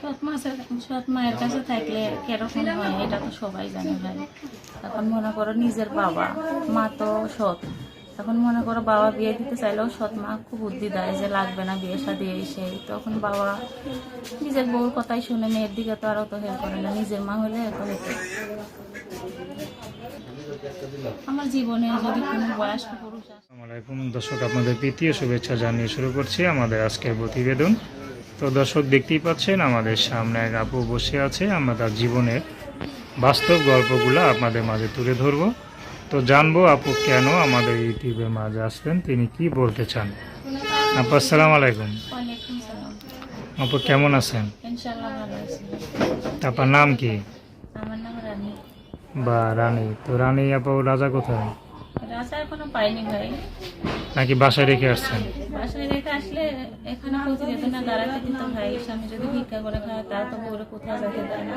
সৎ মাসের সৎ মায়ের কাছে থাকলে কীরকম হয় এটা তো সবাই জানে ভাই। এখন মনে করো নিজের বাবা, মা তো সৎ। এখন মনে করো বাবা বিয়ে দিতে চাইলেও সৎ মা খুব বুদ্ধি দেয় যে লাগবে না বিয়ে শাদি এই সেই। তখন বাবা নিজের বউর কথাই শুনে, মেয়ের দিকে তো আর অত হেল্প করে না, নিজের মা হলে এত হতো। আমার জীবনে যদি কোনো বয়স্ক পুরুষ আসে আসসালামু আলাইকুম দর্শক, আপনাদের তৃতীয় শুভেচ্ছা জানিয়ে শুরু করছি আমাদের আজকের প্রতিবেদন। তো দর্শক দেখতেই পাচ্ছেন আমাদের সামনে এক আপু বসে আছে। আমরা তার জীবনের বাস্তব গল্পগুলো আপনাদের মাঝে তুলে ধরব। তো জানব আপু কেন আমাদের ইউটিউবের মাঝে আসলেন তিনি কি বলতে চান? আপু আসসালাম আলাইকুম। আপু কেমন আছেন? আপনার নাম কি? বা রানী। তো রানী আপু রাজা কোথায়? রাজা এখনও পাইনি ভাই। নাকি বাসায় রেখে আসছেন? বাসায় রেখে আসলে এখানে দাঁড়াতে দিত ভাই। স্বামী যদি ভিক্ষা করে খায় তো কোথাও যেতে দেয় না।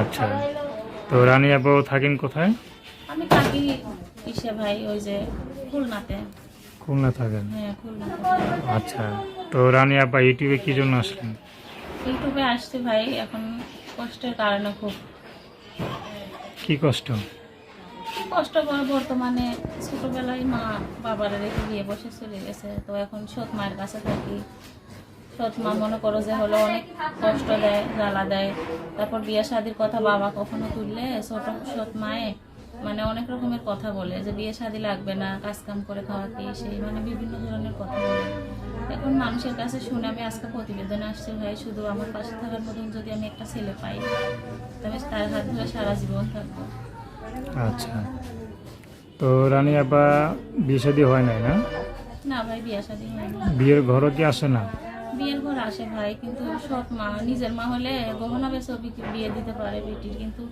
আচ্ছা। তো রানী আপু থাকেন কোথায়? আমি থাকি ইসে ভাই ওই যে খুলনাতে। খুলনা থাকেন? হ্যাঁ খুলনাতে। আচ্ছা। তো রানী আপা ইউটিউবে কি জন্য আসলেন? ইউটিউবে আসছে ভাই এখন কষ্টের কারণে খুব। কি কষ্ট? কষ্ট করে বর্তমানে ছোটবেলায় মা বাবার রেখে বিয়ে বসে চলে গেছে। তো এখন সৎ মায়ের কাছে থাকি। সৎ মা মনে করো যে হলো অনেক কষ্ট দেয়, জ্বালা দেয়। তারপর বিয়ে শাদির কথা বাবা কখনো তুললে ছোট সৎ মায়ে মানে অনেক রকমের কথা বলে যে বিয়ে শাদি লাগবে না কাজ কাম করে খাওয়া কি সেই মানে বিভিন্ন ধরনের কথা বলে। এখন মানুষের কাছে শুনে আমি আজকে প্রতিবেদনে আসছি, ভাই, শুধু আমার পাশে থাকার মতন যদি আমি একটা ছেলে পাই তবে তার হাত ধরে সারা জীবন থাকব। আচ্ছা। তো রানী আপা বিয়ে শাদী হয় নাই না? না ভাই বিয়ে শাদী হয়নি বিয়ের ঘরও কি আসে না? বিয়ের ঘর আসে ভাই কিন্তু সৎ মা নিজের মা হলে গহনা বেচে বিয়ে দিতে পারে বেটির কিন্তু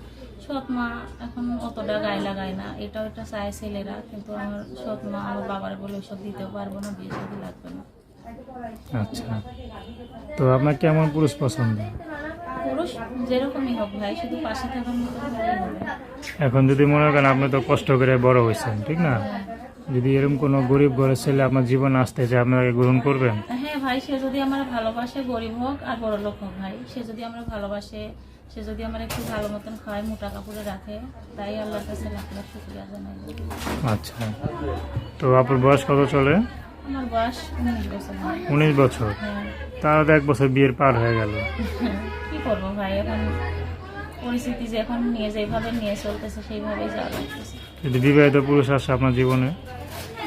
সৎ মা এখন অতটা গায়ে লাগায় না। এটা ওটা চায় ছেলেরা কিন্তু আমার সৎ মা আমার বাবার বলে ওইসব দিতেও পারব না বিয়ে শাদী লাগবে না। আচ্ছা। তো আপনার কেমন পুরুষ পছন্দ? যেরকমই হোক ভাই শুধু পাশে থাকার মতো হলেই হবে। এখন যদি মনে করেন আপনি তো কষ্ট করে বড় হয়েছেন ঠিক না? যদি এরকম কোনো গরিব ঘরের ছেলে আপনার জীবন আসতে চায় আপনাকে গ্রহণ করবেন? হ্যাঁ ভাই সে যদি আমার ভালোবাসে গরিব হোক আর বড় লোক হোক ভাই সে যদি আমার ভালোবাসে সে যদি আমার একটু ভালো মতন খাওয়ায় মোটা কাপড়ে রাখে তাই আল্লাহর কাছে লাখ লাখ শুক্রিয়া জানাই। আচ্ছা। তো আপনার বয়স কত চলে? আমার বয়স উনিশ বছর। উনিশ বছর? হ্যাঁ। তার এক বছর বিয়ের পার হয়ে গেল। কি করব ভাই এখন পরিস্থিতি যে এখন নিয়ে যেভাবে নিয়ে চলতেছে সেইভাবেই যাওয়া লাগতেছে। যদি বিবাহিত পুরুষ আসে আপনার জীবনে?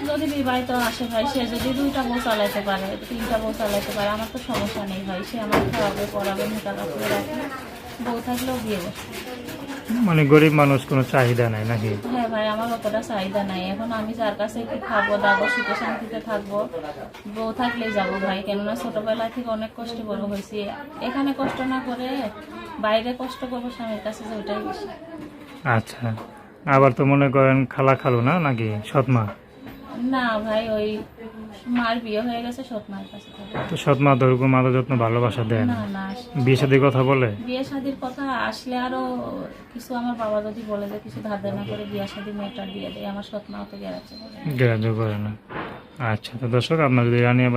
যদি বিবাহিত আসে ভাই সে যদি দুইটা বউ চালাইতে পারে তিনটা বউ চালাইতে পারে আমার তো সমস্যা নেই ভাই। সে আমার খাওয়াবে পড়াবে মোটা কাপড়ে রাখবে বউ থাকলেও বিয়ে বসে মানে গরিব মানুষ কোনো চাহিদা নাই নাকি? হ্যাঁ ভাই, আমার অতটা চাহিদা নাই। এখন আমি যার কাছে কি খাব দাবো সুখে শান্তিতে থাকব, বউ থাকলে যাব ভাই। কেননা ছোটবেলা থেকে অনেক কষ্ট বড় হয়েছি। এখানে কষ্ট না করে বাইরে কষ্ট করব স্বামীর কাছে যে ওইটাই বেশি। আচ্ছা। আবার তো মনে করেন খালা খালো না, নাকি সৎমা না ভাই ওই মার বিয়ে হয়ে গেছে সৎ মার কাছে। তো সৎ মা যত্ন ভালোবাসা দেন না? না বিয়ে কথা বলে? বিয়ে শাদীর কথা আসলে আরও কিছু আমার বাবা যদি বলে যে কিছু ধার দেনা করে বিয়ে শাদী মেয়েটা দিয়ে দেয় আমার সৎ তো গ্রাহ্য করে না। আচ্ছা তো দর্শক আপনার যদি রানী আবার